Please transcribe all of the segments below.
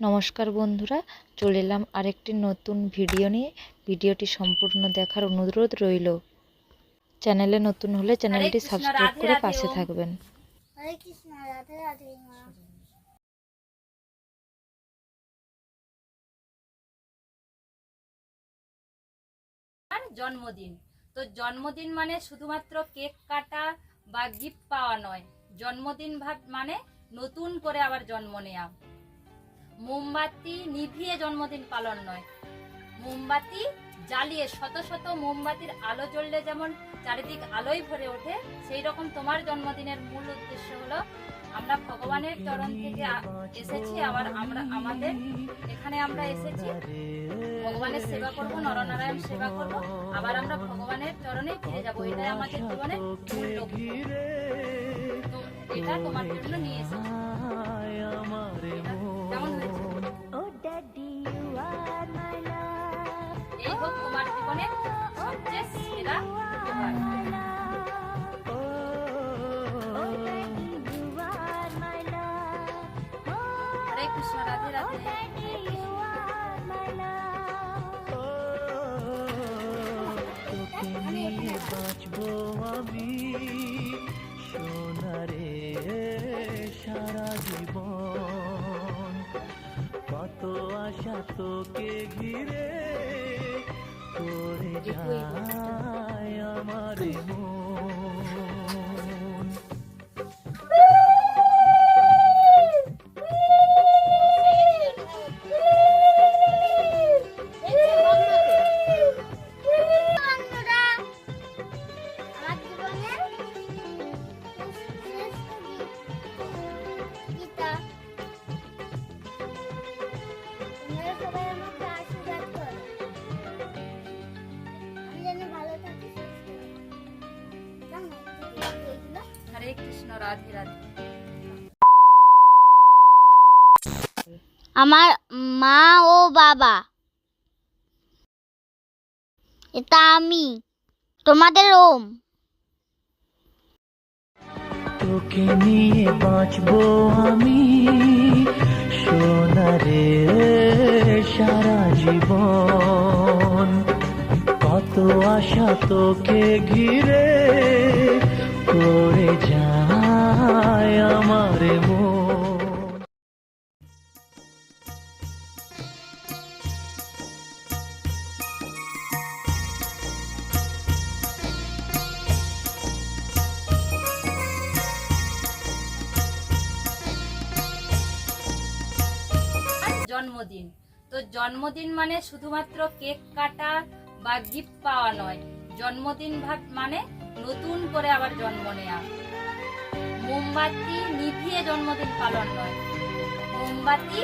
নমস্কার বন্ধুরা চলে এলাম আরেকটি নতুন ভিডিও নিয়ে। ভিডিওটি সম্পূর্ণ দেখার অনুরোধ রইল। চ্যানেলে নতুন হলে চ্যানেলটি সাবস্ক্রাইব করে পাশে থাকবেন। জন্মদিন। তো জন্মদিন মানে শুধুমাত্র কেক কাটা বা গিফট পাওয়া নয়। জন্মদিন ভাব- মানে নতুন করে আবার জন্ম নেওয়া মোমবাতি নিভিয়ে জন্মদিন পালন নয়। মোমবাতি জ্বালিয়ে শত শত মোমবাতির আলো জ্বললে যেমন চারিদিক আলোয় ভরে ওঠে, সেই রকম তোমার জন্মদিনের মূল উদ্দেশ্য হলো, আমরা ভগবানের চরণ থেকে এসেছি, আবার আমরা আমাদের এখানে আমরা এসেছি। ভগবানের সেবা করব, নরনারায়ণ সেবা করব, আবার আমরা ভগবানের চরণে ফিরে যাব। এটাই আমাদের জীবনের এটা তোমার জন্য নিয়ে এসেছি। এই হোক তোমার জীবনে সবচেয়ে সেরা উপহার। বাঁচবো আমি সোনারে সারা জীবন। কত আশা তোকে ঘিরে করে যায় আমার মন। হরে কৃষ্ণ রাধে রাধে। আমার মা ও বাবা। এটা আমি। তোমাদের ওম। তোকে নিয়ে বাঁচবো আমি। সোনারে সারা জীবন। কত আশা তোকে ঘিরে করে যায় আমার জন্মদিন। তো জন্মদিন মানে শুধুমাত্র কেক কাটা বা গিফট পাওয়া নয়। জন্মদিন ভাব- মানে নতুন করে আবার জন্ম নেওয়া মোমবাতি নিভিয়ে জন্মদিন পালন নয় মোমবাতি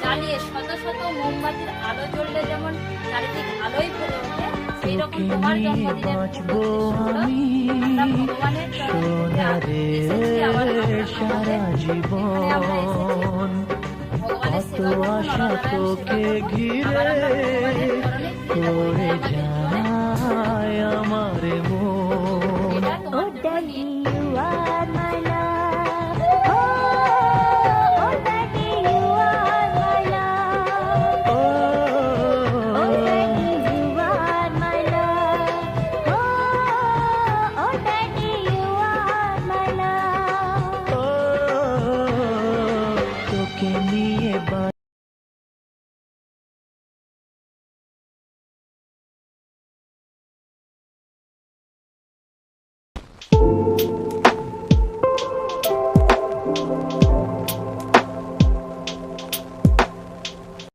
জ্বালিয়ে শত শত মোমবাতির আলো জ্বললে যেমন চারিদিক আলোয় ভরে ওঠে সেই রকম তোমার নিয়ে জন্মদিনের ভগবানের চরণ থেকে